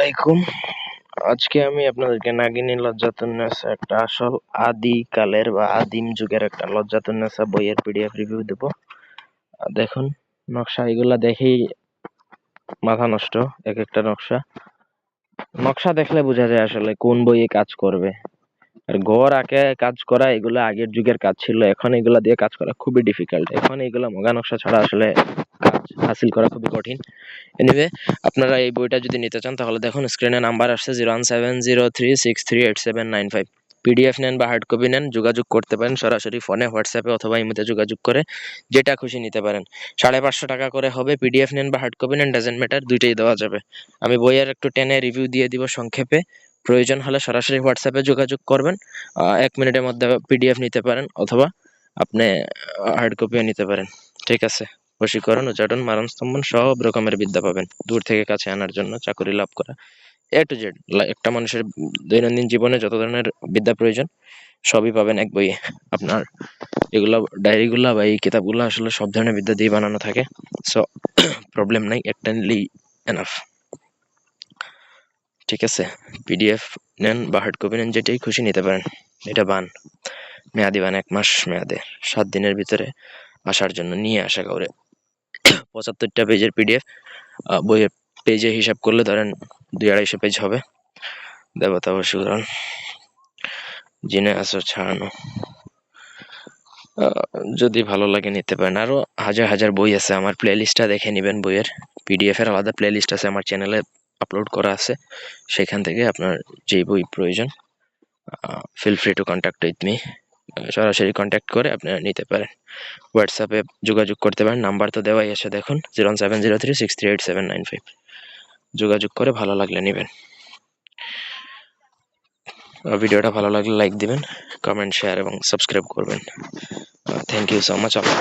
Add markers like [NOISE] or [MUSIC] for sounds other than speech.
আলাইকুম। আজকে আমি আপনাদেরকে নাগিনী লজ্জাতুন্নেসা একটা আসল আদি কালের বা আদিম যুগের একটা লজ্জাতুন্নেসা বইয়ের পিডিএফ রিভিউ দেব। দেখুন, নকশা এগুলা দেখেই মাথা নষ্ট এক একটা নকশা। নকশা দেখলে বোঝা যায় আসলে কোন বইয়ে কাজ করবে। আর গড় আঁকে কাজ করা এগুলো আগের যুগের কাজ ছিল, এখন এগুলা দিয়ে কাজ করা খুবই ডিফিকাল্ট এখন এগুলা মগা নকশা ছাড়া আসলে হাসিল করা খুবই কঠিন। এনিওয়ে আপনারা এই বইটা যদি নিতে চান, তাহলে দেখুন স্ক্রিনে নাম্বার আসছে zero one seven zero three six three eight seven nine five PDF নেন বা হার্ড কপি নেন, যোগাযোগ করতে পারেন সরাসরি ফোনে হোয়াটসঅ্যাপে অথবা ইমেতে যোগাযোগ করে যেটা খুশি নিতে পারেন। সাড়ে পাঁচশো টাকা করে হবে পিডিএফ নেন বা হার্ড কপি নেন ডাজেন্ট ম্যাটার দুইটাই দেওয়া যাবে। আমি বইয়ের একটু টেনে রিভিউ দিয়ে দিব সংক্ষেপে। প্রয়োজন হলে সরাসরি হোয়াটসঅ্যাপে যোগাযোগ করবেন এক মিনিটের মধ্যে পিডিএফ নিতে পারেন, অথবা আপনি হার্ড কপিও নিতে পারেন। ঠিক আছে। বশীকরণ উচ্চাটন মারণ স্তম্ভন সব রকমের বিদ্যা পাবেন। দূর থেকে কাছে আনার জন্য চাকরি লাভ করা। এ টু জেড একটা মানুষের দৈনন্দিন জীবনে যত ধরনের বিদ্যা প্রয়োজন, সবই পাবেন এক বইয়ে। আপনার এগুলো, ডায়েরিগুলা বা এই কিতাবগুলো আসলে সব ধরনের বিদ্যা দিয়ে বানানো থাকে। সো প্রবলেম [CLEARS THROAT] নাই একটা এনাফ ঠিক আছে পিডিএফ নেন বা হার্ড কপি নেন, যেটাই খুশি নিতে পারেন। এটা বান। মেয়াদি বান, এক মাস মেয়াদে। সাত দিনের ভিতরে আসার জন্য, নিয়ে আসা কাউরে। পঁচাত্তরটা পেজের পিডিএফ বইয়ের পেজে হিসাব করলে ধরেন দুই আড়াইশো পেজ হবে। দেবতা বসুকরণ জিনে আসো ছাড়ানো যদি ভালো লাগে নিতে পারেন। আরও হাজার হাজার বই আছে আমার প্লে লিস্টটা দেখে নেবেন বইয়ের। পিডিএফের আলাদা প্লে লিস্ট আছে আমার চ্যানেলে আপলোড করা আছে। সেখান থেকে আপনার যেই বই প্রয়োজন feel free to contact with me সরাসরি কন্ট্যাক্ট করে আপনারা নিতে পারেন। হোয়াটসঅ্যাপে যোগাযোগ করতে পারেন। নাম্বার তো দেওয়াই আছে, দেখুন zero seven zero three six three eight seven nine five যোগাযোগ করে ভালো লাগলে নেবেন। ভিডিওটা ভালো লাগলে লাইক দিবেন কমেন্ট শেয়ার এবং সাবস্ক্রাইব করবেন। Thank you so much Allah